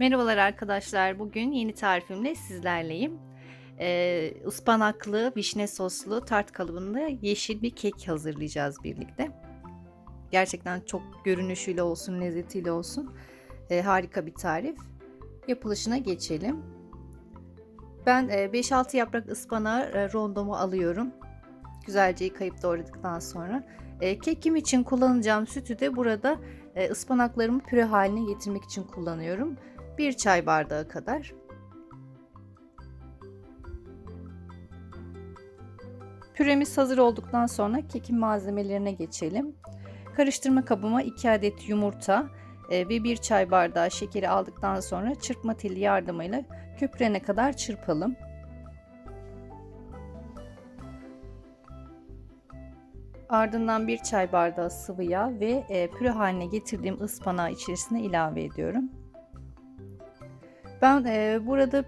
Merhabalar arkadaşlar. Bugün yeni tarifimle sizlerleyim. Ee, ıspanaklı, vişne soslu tart kalıbında yeşil bir kek hazırlayacağız birlikte. Gerçekten çok görünüşüyle olsun, lezzetiyle olsun e, harika bir tarif. Yapılışına geçelim. Ben e, 5-6 yaprak ıspanağı e, rondomu alıyorum. Güzelce yıkayıp doğradıktan sonra. E, kekim için kullanacağım sütü de burada e, ıspanaklarımı püre haline getirmek için kullanıyorum. 1 çay bardağı kadar. Püremiz hazır olduktan sonra kekin malzemelerine geçelim. Karıştırma kabıma 2 adet yumurta e, ve 1 çay bardağı şekeri aldıktan sonra çırpma teli yardımıyla köpürene kadar çırpalım. Ardından 1 çay bardağı sıvı yağ ve e, püre haline getirdiğim ıspanağı içerisine ilave ediyorum. Ben e, burada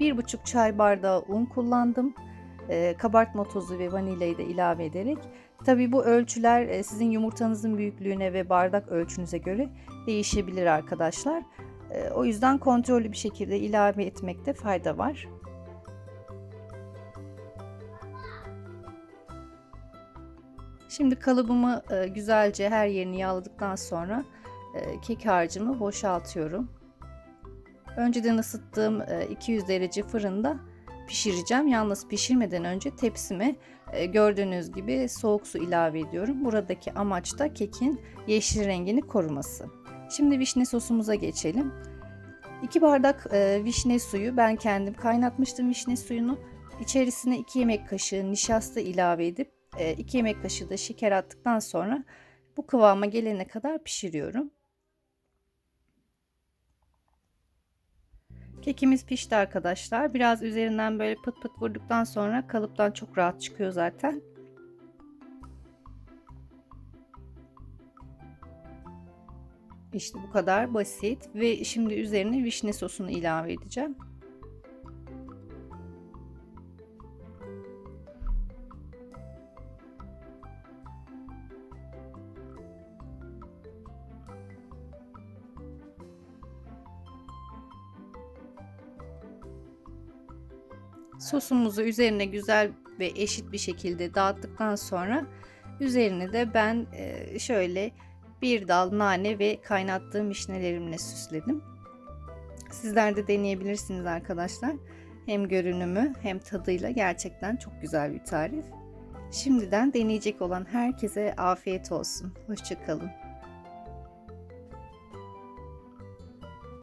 bir buçuk çay bardağı un kullandım. E, kabartma tozu ve vanilyayı da ilave ederek. Tabi bu ölçüler e, sizin yumurtanızın büyüklüğüne ve bardak ölçünüze göre değişebilir arkadaşlar. E, o yüzden kontrollü bir şekilde ilave etmekte fayda var. Şimdi kalıbımı e, güzelce her yerini yağladıktan sonra e, kek harcımı boşaltıyorum. Önceden ısıttığım 200 derece fırında pişireceğim. Yalnız pişirmeden önce tepsime gördüğünüz gibi soğuk su ilave ediyorum. Buradaki amaç da kekin yeşil rengini koruması. Şimdi vişne sosumuza geçelim. 2 bardak vişne suyu ben kendim kaynatmıştım vişne suyunu. İçerisine 2 yemek kaşığı nişasta ilave edip 2 yemek kaşığı da şeker attıktan sonra bu kıvama gelene kadar pişiriyorum. Kekimiz pişti arkadaşlar. Biraz üzerinden böyle pıt pıt vurduktan sonra kalıptan çok rahat çıkıyor zaten. İşte bu kadar basit ve şimdi üzerine vişne sosunu ilave edeceğim. Sosumuzu üzerine güzel ve eşit bir şekilde dağıttıktan sonra üzerine de ben şöyle bir dal nane ve kaynattığım vişnelerimle süsledim. Sizler de deneyebilirsiniz arkadaşlar. Hem görünümü hem tadıyla gerçekten çok güzel bir tarif. Şimdiden deneyecek olan herkese afiyet olsun. Hoşçakalın.